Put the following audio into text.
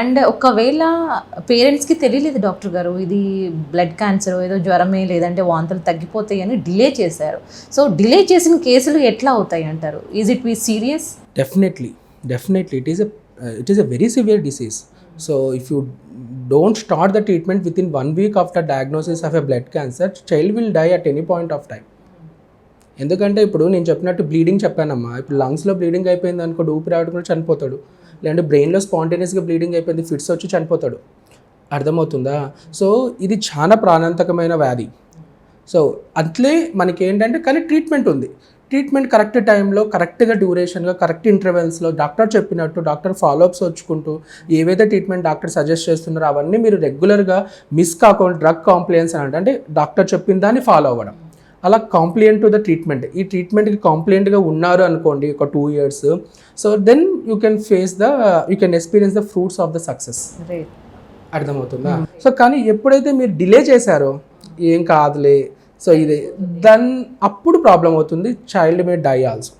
And ఒకవేళ పేరెంట్స్కి తెలియలేదు డాక్టర్ గారు ఇది బ్లడ్ క్యాన్సర్ ఏదో జ్వరమే లేదంటే వాంతలు తగ్గిపోతాయి అని డిలే చేశారు. సో డిలే చేసిన కేసులు ఎట్లా అవుతాయి అంటారు? Is it we serious definitely definitely it is a it is a very severe disease so if you don't start the treatment with in one week after diagnosis of a blood cancer child will die at any point of time ఎందుకంటే ఇప్పుడు నేను చెప్పినట్టు bleeding చెప్పానమ్మా. ఇప్పుడు లంగ్స్లో bleeding అయిపోయింది అనుకో ఊపిరి ఆడుకుని చనిపోతాడు. లేదంటే బ్రెయిన్లో స్పాంటేనియస్గా బ్లీడింగ్ అయిపోయింది ఫిట్స్ వచ్చి చనిపోతాడు. అర్థమవుతుందా? సో ఇది చాలా ప్రాణాంతకమైన వ్యాధి. సో అట్లే మనకి ఏంటంటే కానీ ట్రీట్మెంట్ ఉంది. ట్రీట్మెంట్ కరెక్ట్ టైంలో కరెక్ట్గా డ్యూరేషన్గా కరెక్ట్ ఇంటర్వెల్స్లో డాక్టర్ చెప్పినట్టు డాక్టర్ ఫాలోఅప్స్ వచ్చుకుంటూ ఏవైతే ట్రీట్మెంట్ డాక్టర్ సజెస్ట్ చేస్తున్నారో అవన్నీ మీరు రెగ్యులర్గా మిస్ కాకుండా డ్రగ్ కాంప్లయన్స్ అని అంటే అంటే డాక్టర్ చెప్పిన దాన్ని ఫాలో అవ్వడం. అలా కాంప్లియంట్ టు ద ట్రీట్మెంట్ ఈ ట్రీట్మెంట్కి కాంప్లియంట్గా ఉన్నారు అనుకోండి ఒక two years so then you can face the you can experience the fruits of the success అర్థమవుతుందా? సో కానీ ఎప్పుడైతే మీరు డిలే చేశారో ఏం కాదులే. సో ఇది దెన్ అప్పుడు ప్రాబ్లం అవుతుంది చైల్డ్ మే డై ఆల్సో